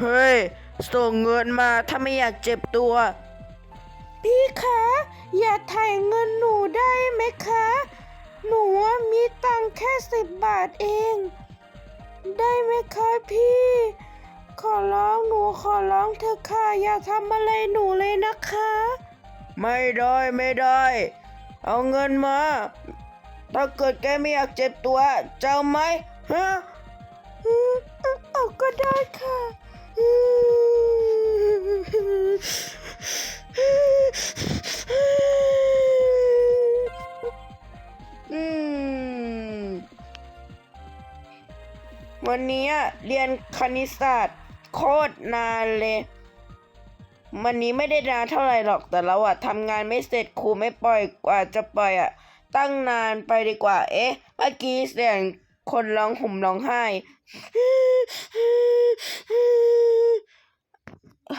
เฮ้ย ส่งเงินมาถ้าไม่อยากเจ็บตัว พี่คะ อย่าถ่ายเงินหนูได้ไหมคะ หนูว่ามีตังค์แค่สิบบาทเอง ได้ไหมคะพี่ ขอร้องหนูขอร้องเธอะค่ะ อย่าทำอะไรหนูเลยนะคะ ไม่ได้ไม่ได้ เอาเงินมา ถ้าเกิดแกไม่อยากเจ็บตัวจะเอาไหมฮะ อืม วันนี้เรียนคณิตศาสตร์โคตรนานเลย วันนี้ไม่ได้นานเท่าไหร่หรอกแต่เราอะทำงานไม่เสร็จครูไม่ปล่อยกว่าจะปล่อยอะตั้งนานไปดีกว่า เอ๊ะ เมื่อกี้เสียงคนร้องห่มร้องไห้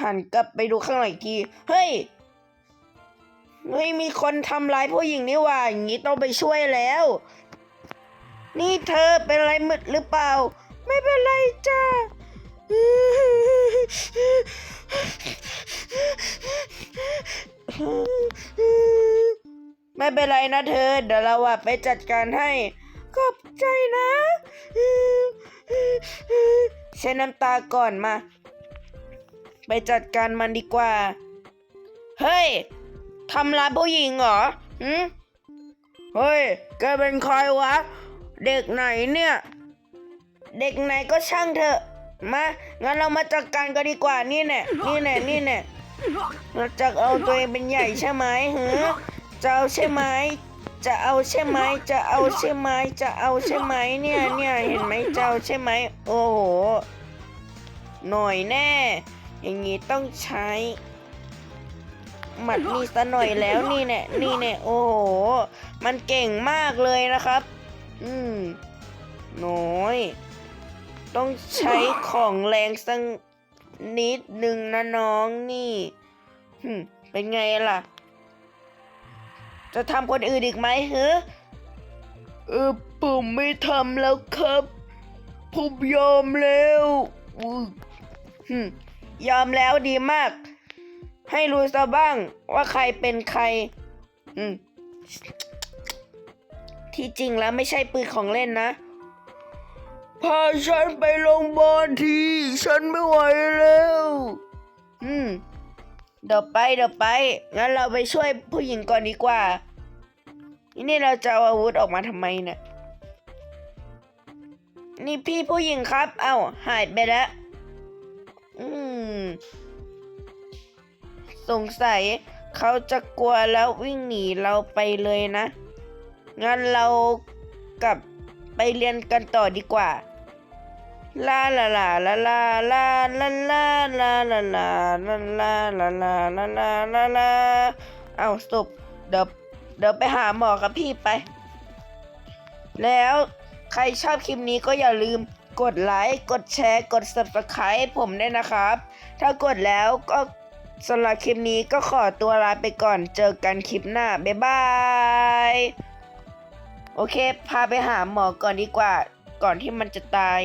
หันกลับไปดูข้างหลังกทีเฮ้ยเฮ้ยมีคนทำร้ายผู้หญิงนี่ว่าอย่างนี้ต้องไปช่วยแล้ว นี่เธอเป็นอะไรมึดหรือเปล่า ไม่เป็นไรจ้าไม่เป็นไรนะเธอ เดี๋ยวเราอะไปจัดการให้ ขอบใจนะเช็ดน้ำตาก่อนมา ไปจัดการมันดีกว่า เฮ้ยทำร้ายผู้หญิงเหรอหืเฮ้ยแกเป็นใครวะ เด็กไหนเนี่ย เด็กไหนก็ช่างเถอะ มา งั้นเรามาจัดการกันดีกว่า นี่แน่นี่แน่นี่แน่เราจะเอาตัวเองเป็นใหญ่ใช่ไหมหือจะเอาใช่ไหม จะเอาใช่ไหม จะเอาใช่ไหม จะเอาใช่ไหมเนี่ยเนี่ยเห็นไหมจะเอาใช่ไหม โอ้โห หน่อยแน่ อย่างนี้ต้องใช้ หมัดนี่ซะหน่อยแล้วนี่แน่นี่แน่โอ้โห มันเก่งมากเลยนะครับ อืมน้อย ต้องใช้ของแรงสักนิดหนึ่งนะน้องนี่หึเป็นไงล่ะ จะทำคนอื่นอีกไหมเฮ้เออผมไม่ทำแล้วครับผมยอมแล้วอุ๊ยหึยอมแล้วดีมาก ให้รู้ซะบ้างว่าใครเป็นใครอืมที่จริงแล้วไม่ใช่ปืนของเล่นนะ พาฉันไปโรงพยาบาลที ฉันไม่ไหวแล้ว อืม เดี๋ยวไปเดี๋ยวไป งั้นเราไปช่วยผู้หญิงก่อนดีกว่า นี่เราจะเอาอาวุธออกมาทำไมเนี่ย นี่พี่ผู้หญิงครับ เอ้าหายไปแล้ว อืม สงสัยเขาจะกลัวแล้ววิ่งหนีเราไปเลยนะ งั้นเรากลับไปเรียนกันต่อดีกว่า ลาลาลาลาลาลาลาลาลาลาลาลาลาลาลาลาลาลาลาเอาศพเดี๋ยวเดี๋ยวไปหาหมอกับพี่ไป แล้วใครชอบคลิปนี้ก็อย่าลืมกดไลค์ กดแชร์ กด subscribe ผมด้วยนะครับ ถ้ากดแล้วก็สำหรับคลิปนี้ก็ขอตัวลาไปก่อน เจอกันคลิปหน้า บ๊ายบาย โอเค พาไปหาหมอก่อนดีกว่า ก่อนที่มันจะตาย